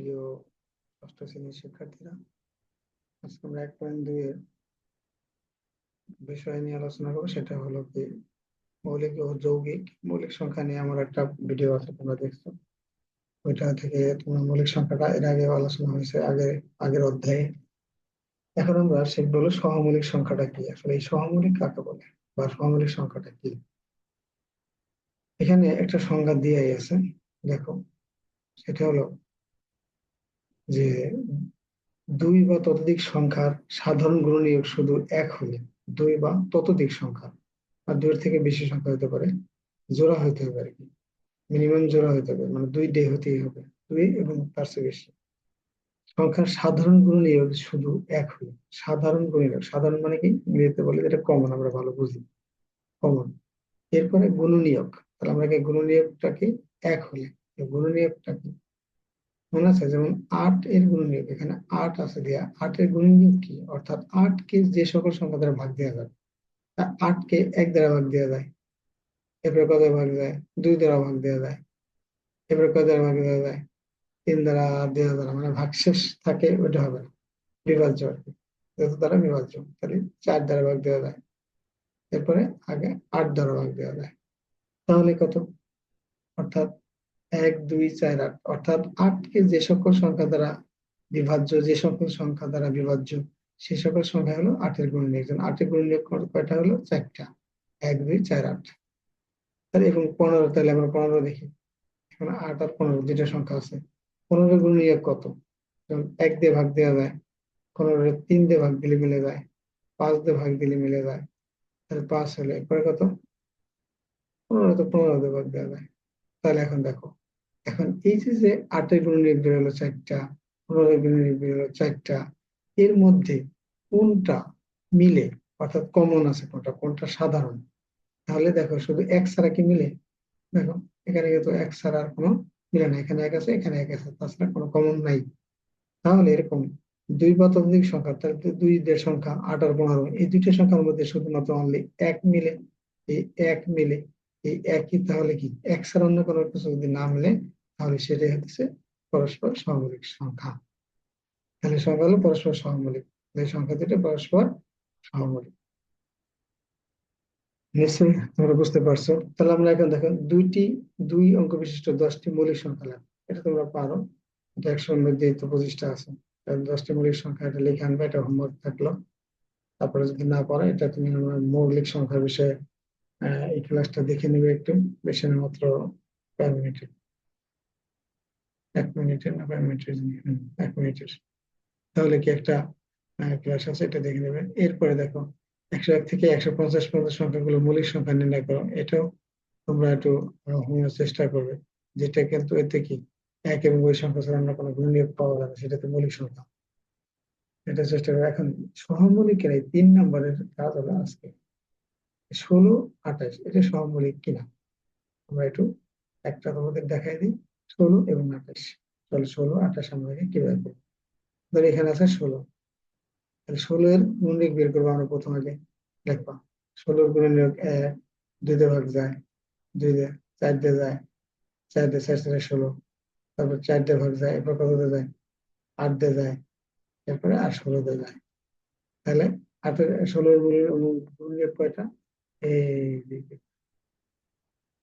প্রিয় ষষ্ঠ শ্রেণির শিক্ষার্থীরা, আজকে আমরা এক পয়েন্ট দুই এর বিষয় নিয়ে আলোচনা করব। সেটা হলো কি, মৌলিক ও যৌগিক মৌলিক সংখ্যা নিয়ে আমার একটা ভিডিও আছে, তোমরা দেখছ। ওইটা থেকে তোমরা মৌলিক সংখ্যাটা এর আগে আলোচনা হয়েছে, আগে, আগের অধ্যায়ে। এখন আমরা শিখব হলো সহমৌলিক সংখ্যাটা কি। আসলে এই সহমৌলিক কাকে বলে বা সহমৌলিক সংখ্যাটা কি? এখানে একটা সংজ্ঞা দিয়ে আছে, দেখো। সেটা হলো যে দুই বা ততোধিক সংখ্যার সাধারণ গুণনীয়ক শুধু এক হলে দুই বা ততোধিক সংখ্যা আর দুইয়ের থেকে বেশি সংখ্যা হতে পারে, জোড়া হইতে হবে আর কি মিনিমাম জোড়া হইতে হবে মানে দুই ডে হতেই হবে, দুই এবং তার চেয়ে বেশি। সংখ্যার সাধারণ গুণনীয়ক শুধু এক হলে, সাধারণ গুণনীয়ক সাধারণ মানে কি? ইংরেজিতে বলে যেটা কমন আমরা ভালো বুঝি। কমন এরপরে গুণনীয়ক তাহলে আমরা গুণনীয়কটাকে এক হলে। গুণনীয়কটা কি? মনে আছে, যেমন আট এর গুণনীয়ক এখানে আট আছে দেয়া, আট এর গুণনীয়ক কি? অর্থাৎ আটকে যে সকল সংখ্যা দ্বারা ভাগ দেওয়া যায় আটকে এক দ্বারা ভাগ দেওয়া যায়, এরপরে কত ভাগ যায়? দুই দ্বারা ভাগ দেওয়া যায়, এরপরে কত দ্বারা ভাগ দেওয়া যায়? তিন দ্বারা দেওয়া দ্বারা মানে ভাগ শেষ থাকে, ওইটা হবে না, বিভাজ্য আর কি। যত দ্বারা বিভাজ্য, তাহলে চার দ্বারা ভাগ দেওয়া যায়, এরপরে আগে আট দ্বারা ভাগ দেওয়া যায়, তাহলে কত? অর্থাৎ এক, দুই, চার, আট। অর্থাৎ আটকে যে সকল সংখ্যা দ্বারা বিভাজ্য, যে সকল সংখ্যা দ্বারা বিভাজ্য, সে সকল সংখ্যা হলো আটের গুণ গুণনীয়ক আটের গুণনীয়ক কয়টা হলো? চারটা। এক, দুই, চার, আট। তাহলে এবং পনেরো, তাহলে আমরা পনেরো দেখি। এখানে আট আর পনেরো, দুইটা সংখ্যা আছে। পনেরো গুণনীয়ক কত? এক দিয়ে ভাগ দেওয়া যায়। পনেরো তিন দিয়ে ভাগ দিলে মিলে যায়। পাঁচ দিয়ে ভাগ দিলে মিলে যায়। তাহলে পাঁচ হলে এরপরে কত? পনেরো তো পনেরো দিয়ে ভাগ দেওয়া যায়। তাহলে এখন দেখো। এখন এই যে যে আটের গুণনীয়ক বের হলো চারটা, পনেরো গুণনীয়ক বের হলো চারটা। এর মধ্যে কোনটা মিলে, অর্থাৎ কমন আছে কোনটা কোনটা সাধারণ? তাহলে দেখো শুধু এক ছাড়া কি মিলে? দেখো, এখানে কিন্তু এক ছাড়া আর কোনো মিলে না। এখানে এক আছে, এখানে এক আছে, তাছাড়া কোনো কমন নাই। তাহলে এরকম দুই বা ততোধিক সংখ্যা, তাহলে দুই দেড় সংখ্যা আট আর পনেরো, এই দুইটা সংখ্যার মধ্যে শুধুমাত্র অনলি এক মিলে, এই এক মিলে, এই একই তাহলে কি? এক ছাড়া অন্য কোনো কিছু যদি না মিলে তাহলে সেটাই হচ্ছে পরস্পর সহমৌলিক সংখ্যা। তাহলে সংখ্যা হলো পরস্পর সহমৌলিক এই সংখ্যা দুটো পরস্পর সহমৌলিক নিশ্চয়ই তোমরা বুঝতে পারছ। তাহলে আমরা এখন দেখো, দুইটি, দুই অঙ্ক বিশিষ্ট, দশটি মৌলিক সংখ্যা লাগবে এটা তোমরা পারো। এটা একশোর মধ্যে তো পঁচিশটা আছে দশটি মৌলিক সংখ্যা এটা লিখে আনবে, এটা হোমওয়ার্ক থাকল। তারপরে যদি না পারো, এটা তুমি মৌলিক সংখ্যার বিষয়ে এই ক্লাসটা দেখে নেবে একটু। বেশি মাত্র কয়েক এক মিনিটের এক মিনিটের। তাহলে কি একটা ক্লাস আছে, এটা দেখে নেবে এরপরে দেখো, একশো এক থেকে একশো পঞ্চাশ পর্যন্ত সংখ্যাগুলো মৌলিক সংখ্যা নির্ণয় করো। এটাও তোমরা একটু হোমার চেষ্টা করবে। যেটা কিন্তু এতে কি, এক এবং ওই সংখ্যা ছাড়া অন্য কোনো গুণনীয় পাওয়া যাবে সেটা তো মৌলিক সংখ্যা। এটা চেষ্টা করবে এখন সহমৌলিকের এই তিন নম্বরের কাজ হলো আজকে। ষোলো আঠাশ, এটা সহমৌলিক কিনা? আমরা একটু একটা তোমাদের দেখাই দিই। ষোলো এবং আঠাশ। তাহলে ষোলো, আঠাশ আমরা কীভাবে করব? ধর এখানে আছে ষোলো। তাহলে ষোলো এর গুণনীয়ক বের করব আমরা প্রথম আগে। দেখবা, ষোলোর গুণনীয়ক এক ভাগ যায়, দুই চার দিয়ে যায়, চার দিয়ে চার চারে ষোলো। তারপর চার দিয়ে ভাগ যায়, এরপর কত দিয়ে যায়? আট দিয়ে যায়, এরপরে আর ষোলো দিয়ে যায়। তাহলে আটের, ষোলোর গুণনীয়ক কয়টা? এই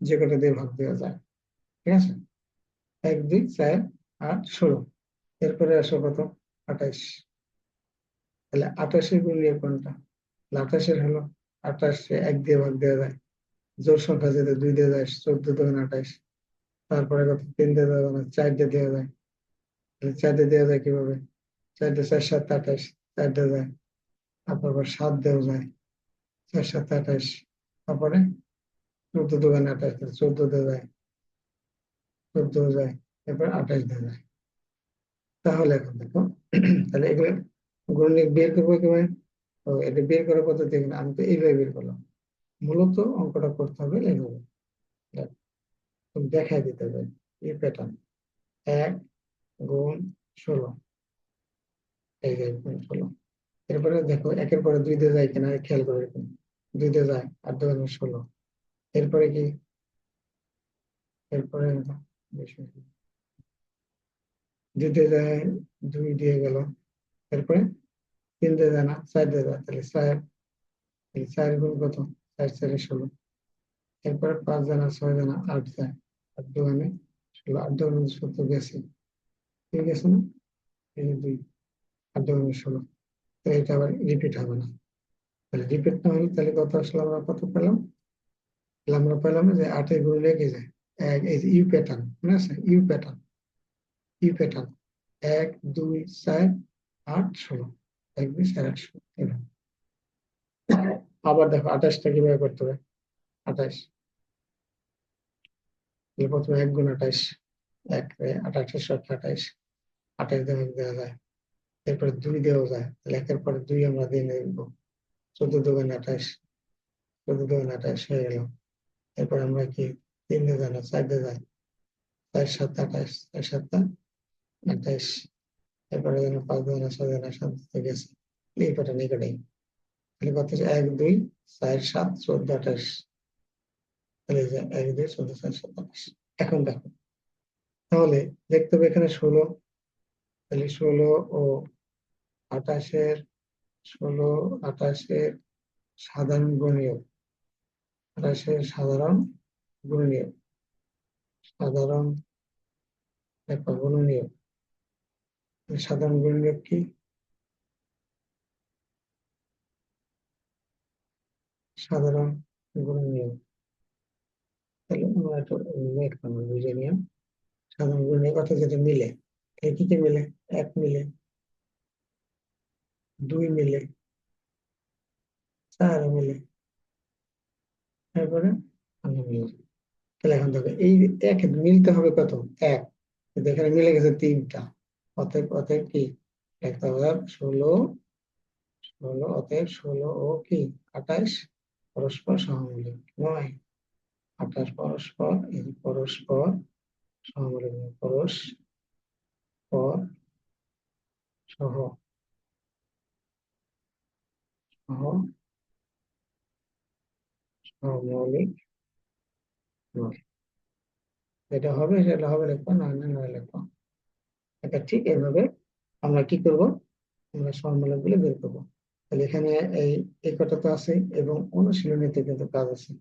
যে কটা দিয়ে ভাগ দেওয়া যায়। ঠিক আছে? এক, দুই, চার, আট, ষোলো। এরপরে আসো কত আঠাইশ তাহলে আঠাশের গুণনীয় কোনটা? আঠাশের হলো আঠাশে এক দিয়ে ভাগ দেওয়া যায়। জোর সংখ্যা যেতে দুই দিয়ে যায়, চোদ্দ দেবেন আঠাশ। তারপরে কত? তিন দিয়ে দেওয়া যায়, চার দিয়ে দেওয়া যায়। তাহলে চার দিয়ে দেওয়া যায় কীভাবে? চার দিয়ে চার, সাত, আঠাশ। চার দিয়ে যায়, তারপর সাত দেওয়া যায়। চার, সাত, আঠাশ। তারপরে চোদ্দ দোকান আঠাশ চোদ্দ দেওয়া যায়। চোদ্দ যায়, এরপর আঠাশ দেওয়া যায়। তাহলে এখন দেখো, তাহলে এগুলো গণিত বের করব কীভাবে এটা বের করার পদ্ধতি আমি তো এইভাবে বের করলাম। মূলত অঙ্কটা করতে হবে এইভাবে দেখাই দিতে হবে এই প্যাটার্ন এক গুণ ষোলো। এই ষোলো। এরপরে দেখো, একের পরে দুই দিয়ে যায় কিনা, খেয়াল করে এরকম। দুই দিয়ে যায় আর দুই ষোলো। এরপরে কি? এরপরে দুইতে যায় দুই দিয়ে গেল তারপরে তিন দিয়ে যায় না চার দিয়ে যায় তাহলে চার চার গুণ কত চার চারে ষোলো এরপরে পাঁচ জানা ছয় জানা আট যায় আট দোকানে ষোলো আট দোকানে সত্তর গেছে ঠিক আছে না এই দুই আট দোকানে ষোলো তো এটা আবার রিপিট হবে না তাহলে রিপিট না হলে তাহলে কত আসলে আমরা কত পেলাম আমরা পেলাম যে আটের গুণ লেগে যায় এক এই ইউ প্যাটার্ন মনে আছে? U pattern. U pattern. এক, দুই, চার, আট, ষোলো। এক, দুই, চার, আট, ষোলো। এরকম। আবার দেখো, আঠাশটা কীভাবে করতে হবে? আঠাশ। প্রথমে এক গুণ আঠাশ। এক আঠাশের সাথে আঠাশ। আঠাশ দেওয়া দেওয়া যায়। এরপরে দুই দেওয়া যায়। তাহলে একের পরে দুই আমরা দিয়ে নেব। চোদ্দ দোকানে আঠাশ। চোদ্দ দোকানে আঠাশ হয়ে গেল। এরপর আমরা কি? তিন দিয়ে যায় না, চার দিয়ে যায়। চার সাত আঠাশ, চার সাতটা, আঠাশ। এরপরে যেন পাঁচ দিয়ে না ছয় না সাত গেছে। এই কটা নিকটেই তাহলে কত এক দুই চার সাত চোদ্দ আঠাশ। তাহলে এক দুই চোদ্দ চার সাত আঠাশ। এখন দেখো। তাহলে দেখতে হবে এখানে ষোলো। তাহলে ষোলো ও আঠাশের, ষোলো আঠাশের সাধারণ গুণনীয়ক। আঠাশের সাধারণ গুণনীয়ক। সাধারণ দেখো গুণনীয়ক সাধারণ গুণনীয়ক কি? সাধারণ গুণনীয়ক তাহলে আমরা একটু লিখলাম বুঝে নিয়ে সাধারণ গুণনীয়ক অর্থাৎ যেটা মিলে কি কি মিলে? এক মিলে, দুই মিলে, চার মিলে, তারপরে আনা মিলে। তাহলে এখন দেখো এই এক মিলতে হবে কত? এক। এখানে মিলে গেছে তিনটা। অতএব অতএব কি? একটা ষোলো ষোলো অতএব ষোলো ও কি? আঠাশ পরস্পর সহমূলক নয়। আঠাশ পরস্পর এই পরস্পর সহমূলক নয়, পরস্পর সহ। সহ। সহমৌলিক যেটা হবে, সেটা হবে লিখব না নয় লিখব এটা ঠিক এইভাবে আমরা কি করব? আমরা সহমূলকগুলো বের করব। তাহলে এখানে এই এই তো আছে এবং অনুশীলনীতে কিন্তু কাজ আছে।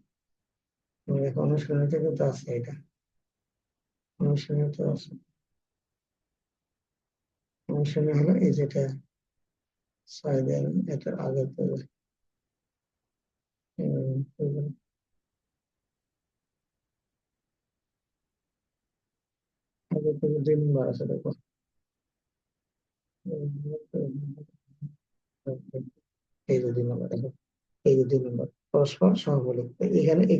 দেখো অনুশীলনীতে কিন্তু আছে এটা। অনুশীলনীতে আছে। অনুশীলনী হলো এই যেটা ছয় দেন এটা আগে থেকে। দুই নম্বর আছে, দেখো। এই যে দুই নম্বর দেখো। এই যে দুই নম্বর পরস্পর সহমূলক এখানে এই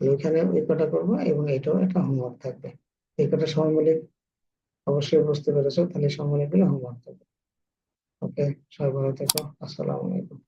তাহলে ওইখানে এই কটা করব এবং এটাও একটা হোমওয়ার্ক থাকবে। এই কটা সহমূলক অবশ্যই বুঝতে পেরেছ, তাহলে সহমূলকগুলো হোমওয়ার্ক থাকবে। ওকে সবাই ভালো থেকো, আসসালামু আলাইকুম।